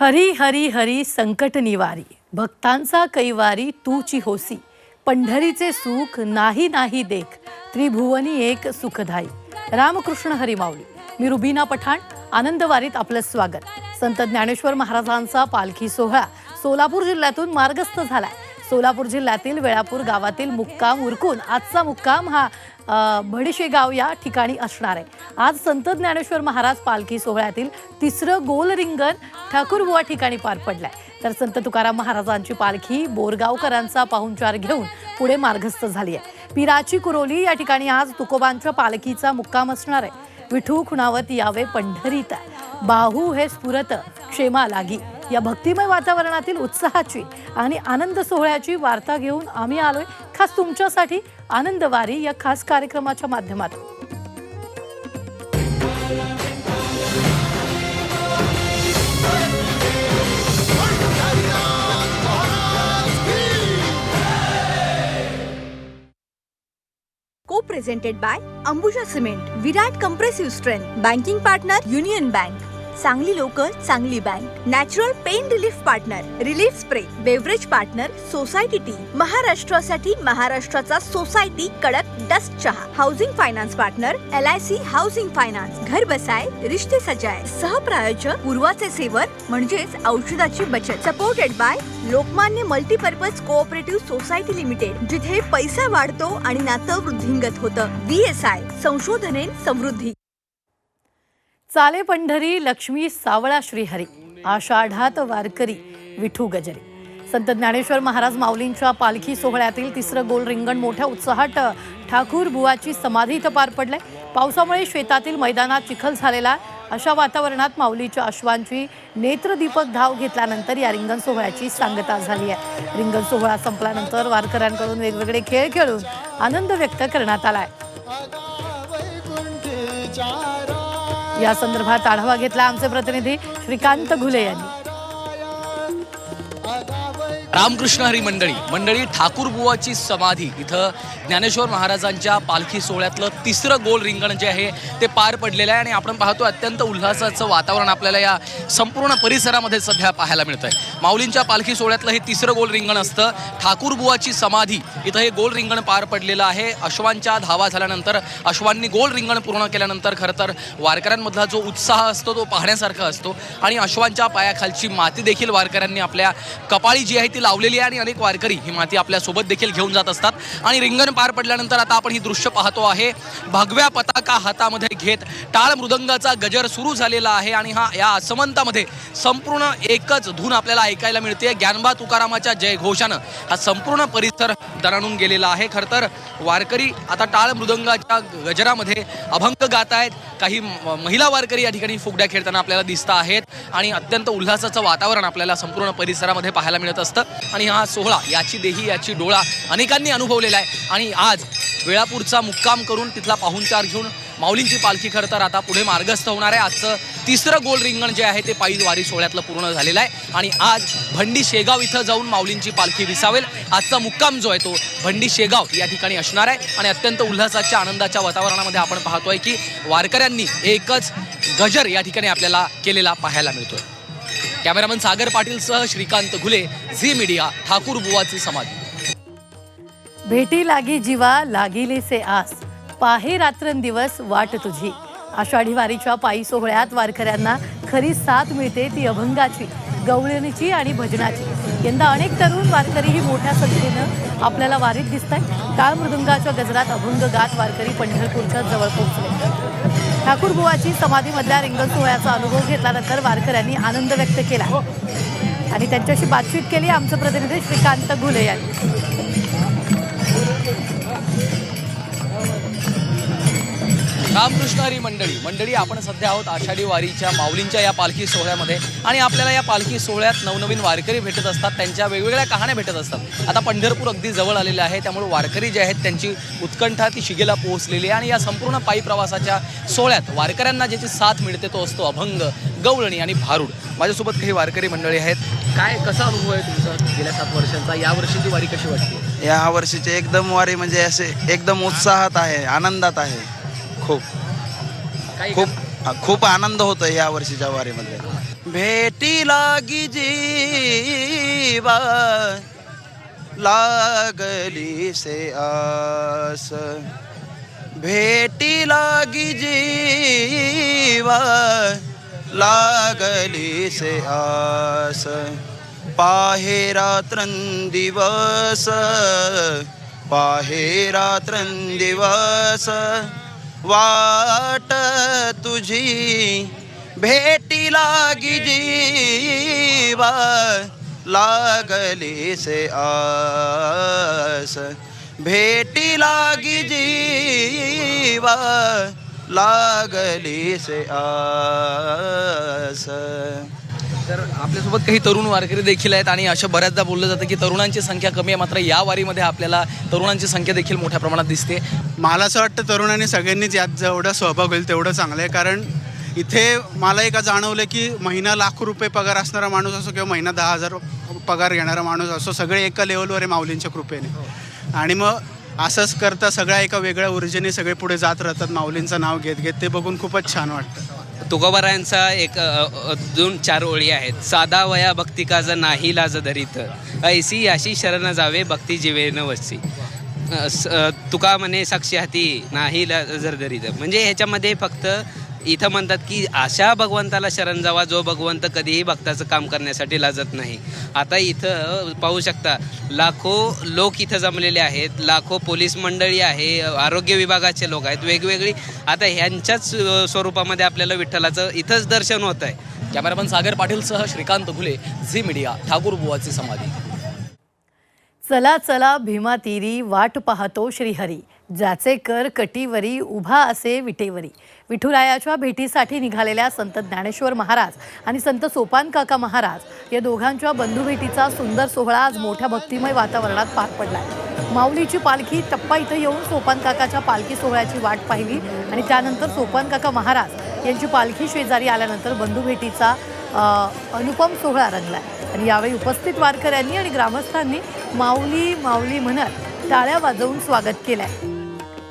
हरी हरी हरी संकट निवारी भक्तांचा कैवारी तूची होसी पंढरीचे सुख नाही नाही देख त्रिभुवनी एक सुखदाई रामकृष्ण हरीमाऊली मी रुबीना पठाण आनंदवारीत आपलं स्वागत. संत ज्ञानेश्वर महाराजांचा पालखी सोहळा सोलापूर जिल्ह्यातून मार्गस्थ झालाय. सोलापूर जिल्ह्यातील वेळापूर गावातील मुक्काम उरकून आजचा मुक्काम हा अ, या ठिकाणी असणार आहे. आज संत ज्ञानेश्वर महाराज पालखी सोहळ्यातील तिसरं गोल रिंगण ठाकूरबुवा ठिकाणी पार पडलाय. तर संत तुकाराम महाराजांची पालखी बोरगावकरांचा पाहुणचार घेऊन पुढे मार्गस्थ झाली आहे पिराची कुरोली या ठिकाणी आज तुकोबांच्या पालखीचा मुक्काम असणार आहे. विठू खुणावत यावे पंढरीत बाहू हे स्फुरत क्षेमा लागी. या भक्तिमय वातावरणातील उत्साहाची आणि आनंद सोहळ्याची वार्ता घेऊन आम्ही आलोय. खास तुमच्यासाठी आनंदवारी या खास कार्यक्रमाच्या माध्यमातून co presented by Ambuja cement Virat compressive strength banking partner union bank चांगली लोक चांगली bank natural pain relief partner relief spray beverage partner society tea महाराष्ट्रासाठी महाराष्ट्राचा सोसायटी कडक डस्ट चहा. Housing finance partner L I C housing finance घर बसाय रिश्ते सजाय. सहप्रायोजक पूर्वाचे सेवर म्हणजेच औषधाची बचत. Supported by Lokmanya multipurpose cooperative society limited जिथे पैसा वाढतो आणि नातं वृद्धिंगत होतं. बी एस आय संशोधने समृद्धी. चाले पंढरी लक्ष्मी सावळा श्रीहरी आषाढात वारकरी विठू गजरी. संत ज्ञानेश्वर महाराज माऊलींच्या पालखी सोहळ्यातील तिसरं गोल रिंगण मोठ्या उत्साहात ठाकूर बुवाची समाधी इथं पार पडलंय. पावसामुळे शेतातील मैदानात चिखल झालेला अशा वातावरणात माऊलीच्या अश्वांची नेत्रदीपक धाव घेतल्यानंतर या रिंगण सोहळ्याची सांगता झाली आहे. रिंगण सोहळा संपल्यानंतर वारकऱ्यांकडून वेगवेगळे खेळ खेळून आनंद व्यक्त करण्यात आला आहे. या संदर्भात आढावा घेतला आमचे प्रतिनिधी श्रीकांत घुले यांनी. रामकृष्ण हरी मंडळी मंडळी ठाकूरबुवाची समाधी इथं ज्ञानेश्वर महाराजांच्या पालखी सोहळ्यातलं तिसरं गोल रिंगण जे आहे ते पार पडलेलं आहे आणि आपण पाहतो अत्यंत उल्हासाचं वातावरण आपल्याला या संपूर्ण परिसरामध्ये सध्या पाहायला मिळतंय. माऊलींच्या पालखी सोहळ्यातलं हे तिसरं गोल रिंगण असतं. ठाकूरबुवाची समाधी इथं हे गोल रिंगण पार पडलेलं आहे. अश्वांच्या धावा झाल्यानंतर अश्वांनी गोल रिंगण पूर्ण केल्यानंतर खरं तर वारकऱ्यांमधला जो उत्साह असतो तो पाहण्यासारखा असतो. आणि अश्वांच्या पायाखालची माती देखील वारकऱ्यांनी आपल्या कपाळी जी आहे ती लावलेली आहे आणि अनेक वारकरी ही माती आपल्यासोबत देखील घेऊन जात असतात. आणि रिंगण पार पडल्यानंतर आता आपण ही दृश्य पाहतो आहे. भगव्या पताका हातामध्ये घेत टाळ मृदंगाचा गजर सुरू झालेला आहे आणि हा या आसमंतामध्ये संपूर्ण एकच धून आपल्याला ऐकायला मिळते. ज्ञानबा तुकारामाच्या जयघोषानं हा संपूर्ण परिसर दराणून गेलेला आहे. खरं तर वारकरी आता टाळ मृदंगाच्या गजरामध्ये अभंग गात आहेत. काही म- महिला वारकरी या ठिकाणी फुगड्या खेळताना आपल्याला दिसत आहेत. आणि अत्यंत उल्हासाचं वातावरण आपल्याला संपूर्ण परिसरामध्ये पाहायला मिळत असतं. आणि हा सोहळा याची देही याची डोळा अनेकांनी अनुभवलेला आहे. आणि आज वेळापूरचा मुक्काम करून तिथला पाहुणचार घेऊन माऊलींची पालखी खरं तर आता पुढे मार्गस्थ होणार आहे. आजचं तिसरं गोल रिंगण जे आहे ते पायी वारी सोहळ्यातलं पूर्ण झालेलं आहे. आणि आज भंडी शेगाव इथं जाऊन माऊलींची पालखी विसावेल. आजचा मुक्काम जो आहे तो भंडी शेगाव या ठिकाणी असणार आहे. आणि अत्यंत उल्हासाच्या आनंदाच्या वातावरणामध्ये आपण पाहतोय की वारकऱ्यांनी एकच गजर या ठिकाणी आपल्याला केलेला पाहायला मिळतोय. कॅमेरामन सागर पाटीलसह श्रीकांत घुले झी मीडिया ठाकूर बुवाची समाधी. भेटी लागी जीवा लागिले से आस. पाहे रात्रंदिवस वाट तुझी. आषाढी वारीच्या पायी सोहळ्यात वारकऱ्यांना खरी साथ मिळते ती अभंगाची गवळणीची आणि भजनाची. यंदा अनेक तरुण वारकरीही मोठ्या संख्येनं आपल्याला वारीत दिसत आहेत टाळ मृदुंगाच्या गजरात अभंग गात वारकरी पंढरपूरच्या जवळ पोहोचले. ठाकूरबुवाची समाधीमधल्या रिंगण सोहळ्याचा अनुभव घेतल्यानंतर वारकऱ्यांनी आनंद व्यक्त केला. आणि त्यांच्याशी बातचीत केली आमचे प्रतिनिधी श्रीकांत घुले यांनी. रामकृष्ण हरी मंडळी. मंडळी आपण सध्या आहोत आषाढी वारीच्या माऊलींच्या या पालखी सोहळ्यामध्ये आणि आपल्याला या पालखी सोहळ्यात नवनवीन वारकरी भेटत असतात. त्यांच्या वेगवेगळ्या कहाण्या भेटत असतात. आता पंढरपूर अगदी जवळ आलेलं आहे. त्यामुळे वारकरी जे आहेत त्यांची उत्कंठा ती शिगेला पोहोचलेली आहे आणि या संपूर्ण पायी प्रवासाच्या सोहळ्यात वारकऱ्यांना ज्याची साथ मिळते तो असतो अभंग गवळणी आणि भारूड. माझ्यासोबत काही वारकरी मंडळी आहेत. काय कसा अनुभव आहे तुमचा गेल्या सात वर्षांचा? या वर्षीची वारी कशी वाटते या वर्षीचे एकदम वारी म्हणजे असे एकदम उत्साहात आहे आनंदात आहे. खूप काही खूप खूप आनंद होतो या वर्षीच्या वारीमध्ये भेटी लागी जीवा लागली से आस. भेटी लागी जीवा लागली से आस. पाहे रात्रंदिवस पाहे रात्रंदिवस. वाट तुझी भेटी लागी जीवा लागली से आस. भेटी लागी जीवा लागली से आस. तर आपल्यासोबत काही तरुण वारकरी देखील आहेत आणि असं बऱ्याचदा बोललं जातं की तरुणांची संख्या कमी आहे. मात्र या वारीमध्ये आपल्याला तरुणांची संख्या देखील मोठ्या प्रमाणात दिसते. मला असं वाटतं तरुणांनी सगळ्यांनीच यात जेवढा सहभाग होईल तेवढं चांगलं आहे. कारण इथे मला एका जाणवलं की महिना लाखो रुपये पगार असणारा माणूस असो किंवा महिना दहा हजार पगार घेणारा माणूस असो सगळे एका लेवलवर आहे माऊलींच्या कृपेने. आणि मग असंच करता सगळ्या एका वेगळ्या ऊर्जेने सगळे पुढे जात राहतात. माऊलींचं नाव घेत घेत ते बघून खूपच छान वाटतं. तुकोबारायांचा एक दोन चार ओळी आहेत. साधा वया भक्ती काज नाही लाज धरीत. ऐसी अशी शरण जावे भक्ती जीवेन वसी तुका म्हणे साक्षी हाती नाही लाज धरीत. म्हणजे ह्याच्यामध्ये फक्त इथं म्हणतात की अशा भगवंताला शरण जावा जो भगवंत कधीही भक्ताचं काम करण्यासाठी लाजत नाही. आता इथं पाहू शकता लाखो लोक इथं जमलेले आहेत लाखो पोलीस मंडळी आहे आरोग्य विभागाचे लोक आहेत वेगवेगळी. आता ह्यांच्याच स्वरूपामध्ये आपल्याला विठ्ठलाचं इथंच दर्शन होत आहे कॅमेरामन सागर पाटीलसह श्रीकांत घुले झी मीडिया ठाकूर बुवाची समाधी. चला चला भीमा तीरी वाट पाहतो श्रीहरी. ज्याचे कर कटीवरी उभा असे विटेवरी. विठुरायाच्या भेटीसाठी निघालेल्या संत ज्ञानेश्वर महाराज आणि संत सोपान काका महाराज या दोघांच्या बंधुभेटीचा सुंदर सोहळा आज मोठ्या भक्तिमय वातावरणात पार पडलाय. माऊलीची पालखी टप्पा इथं येऊन सोपान काकाच्या पालखी सोहळ्याची वाट पाहिली आणि त्यानंतर सोपान काका महाराज यांची पालखी शेजारी आल्यानंतर बंधुभेटीचा अनुपम सोहळा रंगलाय. आणि यावेळी उपस्थित वारकऱ्यांनी आणि ग्रामस्थांनी माऊली माऊली म्हणत टाळ्या वाजवून स्वागत केलंय.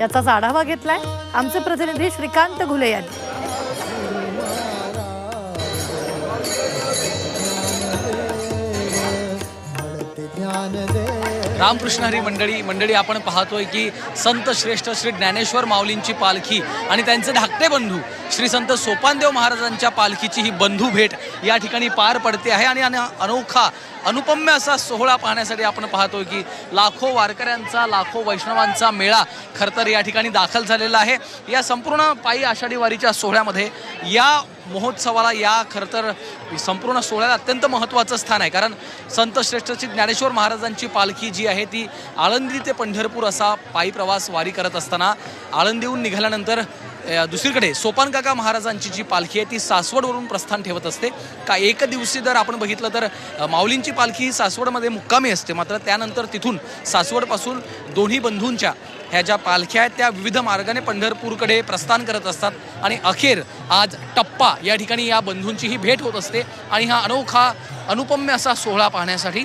याचाच आढावा घेतलाय. आमचे प्रतिनिधी श्रीकांत घुले यांनी. रामकृष्ण हरी मंडळी मंडळी आपण पाहतोय की संत श्रेष्ठ श्री ज्ञानेश्वर माऊलींची पालखी आणि त्यांचे धाकटे बंधू श्री संत सोपानदेव महाराजांच्या पालखीची ही बंधू भेट या ठिकाणी पार पडते आहे आणि अन- अनोखा अनुपम्य असा सोहळा पाहण्यासाठी आपण पाहतोय की लाखो वारकऱ्यांचा लाखो वैष्णवांचा मेळा खरं तर या ठिकाणी दाखल झालेला आहे. या संपूर्ण पायी आषाढी वारीच्या सोहळ्यामध्ये या महोत्सवाला या खरं तर संपूर्ण सोहळ्याला अत्यंत महत्त्वाचं स्थान आहे. कारण संत श्रेष्ठची ज्ञानेश्वर महाराजांची पालखी जी आहे ती आळंदी ते पंढरपूर असा पायी प्रवास वारी करत असताना आळंदीहून निघाल्यानंतर दुसरीकडे सोपानकाका महाराजांची जी पालखी आहे ती सासवडवरून प्रस्थान ठेवत असते. का एक दिवशी जर आपण बघितलं तर माऊलींची पालखी ही सासवडमध्ये मुक्कामी असते. मात्र त्यानंतर तिथून सासवडपासून दोन्ही बंधूंच्या ह्या ज्या पालख्या आहेत त्या विविध मार्गाने पंढरपूरकडे प्रस्थान करत असतात. आणि अखेर आज टप्पा या ठिकाणी या बंधूंचीही भेट होत असते. आणि हा अनोखा अनुपम्य असा सोहळा पाहण्यासाठी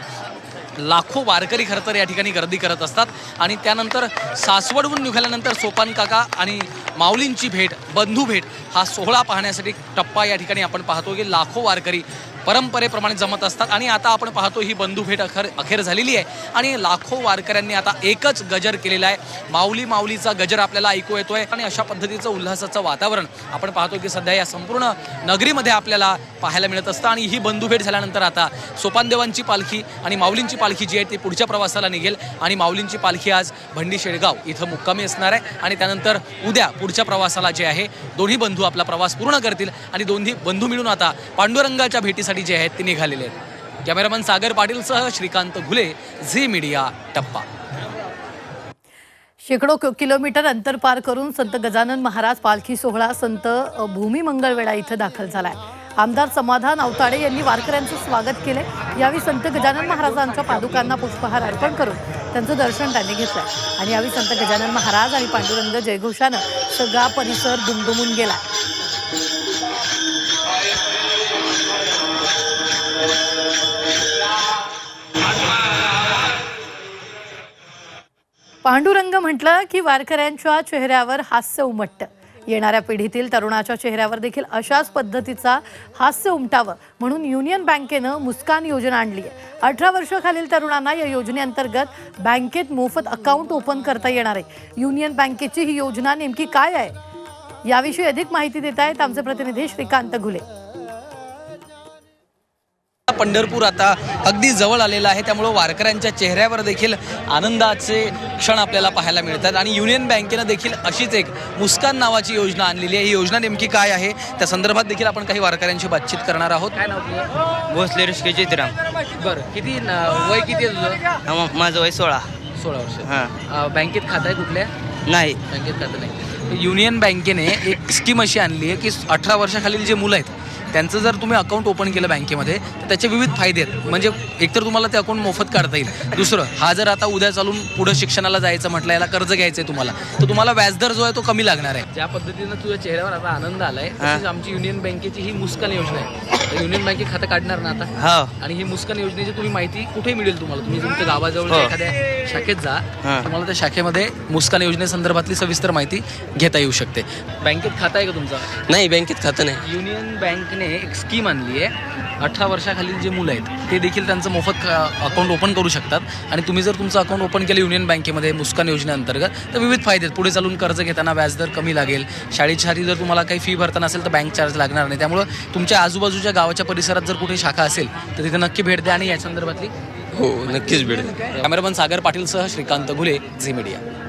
लाखो वारकरी खरं तर या ठिकाणी गर्दी करत असतात. आणि त्यानंतर सासवडहून निघाल्यानंतर सोपान काका आणि माऊलींची भेट बंधू भेट हा सोहळा पाहण्यासाठी टप्पा या ठिकाणी आपण पाहतो की लाखो वारकरी परंपरेप्रमाणे जमत असतात. आणि आता आपण पाहतो ही बंधुभेट अखेर अखेर झालेली आहे. आणि लाखो वारकऱ्यांनी आता एकच गजर केलेला आहे. माऊली माऊलीचा गजर आपल्याला ऐकू येतोय. आणि अशा पद्धतीचं उल्हासाचं वातावरण आपण पाहतो की सध्या या संपूर्ण नगरीमध्ये आपल्याला पाहायला मिळत असतं. आणि ही बंधुभेट झाल्यानंतर आता सोपानदेवांची पालखी आणि माऊलींची पालखी जी आहे ती पुढच्या प्रवासाला निघेल. आणि माऊलींची पालखी आज भंडी शेळगाव इथं मुक्कामी असणार आहे. आणि त्यानंतर उद्या पुढच्या प्रवासाला जे आहे दोन्ही बंधू आपला प्रवास पूर्ण करतील. आणि दोन्ही बंधू मिळून आता पांडुरंगाच्या भेटीसाठी जे आहेत ते निघालेले आहेत. कॅमेरामन सागर पाटीलसह श्रीकांत घुले झी मीडिया टप्पा. शेकडो किलोमीटर अंतर पार करून संत गजानन महाराज पालखी सोहळा संत अ, भूमी मंगळवेढा इथं दाखल झालाय. आमदार समाधान अवताडे यांनी वारकऱ्यांचं स्वागत केले यावेळी संत गजानन महाराजांच्या पादुकांना पुष्पहार अर्पण करून त्यांचं दर्शन त्यांनी घेतलंय. आणि यावेळी संत गजानन महाराज आणि पांडुरंग जयघोषानं सगळा परिसर दुमदुमून गेलाय. पांडुरंग म्हटलं की वारकऱ्यांच्या चेहऱ्यावर हास्य उमटतं. येणाऱ्या पिढीतील तरुणाच्या चेहऱ्यावर देखील अशाच पद्धतीचा हास्य उमटावं म्हणून युनियन बँकेनं मुस्कान योजना आणली आहे. अठरा वर्षाखालील तरुणांना या योजनेअंतर्गत बँकेत मोफत अकाउंट ओपन करता येणार आहे. युनियन बँकेची ही योजना नेमकी काय आहे? याविषयी अधिक माहिती देत आहेत आमचे प्रतिनिधी श्रीकांत घुले. पंढरपूर आता अगदी जवळ आलेलं आहे. त्यामुळं वारकऱ्यांच्या चेहऱ्यावर देखील आनंदाचे क्षण आपल्याला पाहायला मिळतात. आणि युनियन बँकेनं देखील अशीच एक मुस्कान नावाची योजना आणलेली आहे. ही योजना नेमकी काय आहे? त्या संदर्भात देखील आपण काही वारकऱ्यांशी बातचीत करणार आहोत. काय नाव तुझं? भोसले ऋषिकेश चित्राम बरं किती वय किती तुझं? माझं वय सोळा. सोळा वर्ष. हां. बँकेत खातं आहे कुठल्या? नाही. बँकेत खातं नाही. युनियन बँकेने एक स्कीम अशी आणली आहे की अठरा वर्षाखालील जे मुलं आहेत त्यांचं जर तुम्ही अकाउंट ओपन केलं बँकेमध्ये तर त्याचे विविध फायदे आहेत. म्हणजे एकतर तुम्हाला ते अकाउंट मोफत काढता येईल. दुसरं हा जर आता उद्या चालून पुढे शिक्षणाला जायचं म्हटलं याला कर्ज घ्यायचं आहे तुम्हाला तर तुम्हाला व्याजदर जो आहे तो कमी लागणार आहे. ज्या पद्धतीनं तुझ्या चेहऱ्यावर आता आनंद आलाय तशीच आमची युनियन बँकेची ही मुस्कान योजना आहे. युनियन बँकेत खातं काढणार ना आता? हो. आणि ही मुस्कान योजनेची तुम्ही माहिती कुठे मिळेल तुम्हाला? तुम्ही तुमच्या गावाजवळ हो. एखाद्या शाखेत जा. तुम्हाला त्या शाखेमध्ये मुस्कान योजनेसंदर्भातली सविस्तर माहिती घेता येऊ शकते. बँकेत खाता आहे का तुमचा? नाही बँकेत खातं नाही. युनियन बँकने एक स्कीम आणली आहे. अठरा वर्षाखालील जे मुलं आहेत ते देखील त्यांचं मोफत अकाउंट ओपन करू शकतात. आणि तुम्ही जर तुमचं अकाउंट ओपन केलं युनियन बँकेमध्ये मुस्कान योजनेअंतर्गत तर विविध फायदे आहेत. पुढे चालून कर्ज घेताना व्याजदर कमी लागेल. शाळेसाठी जर तुम्हाला काही फी भरताना असेल तर बँक चार्ज लागणार नाही. त्यामुळं तुमच्या आजूबाजूच्या गावाच्या परिसरात जर कुठे शाखा असेल तर तिथे नक्की भेट द्या आणि या संदर्भातली हो नक्कीच भेट कॅमेरामन सागर पाटीलसह श्रीकांत घुले झी मीडिया.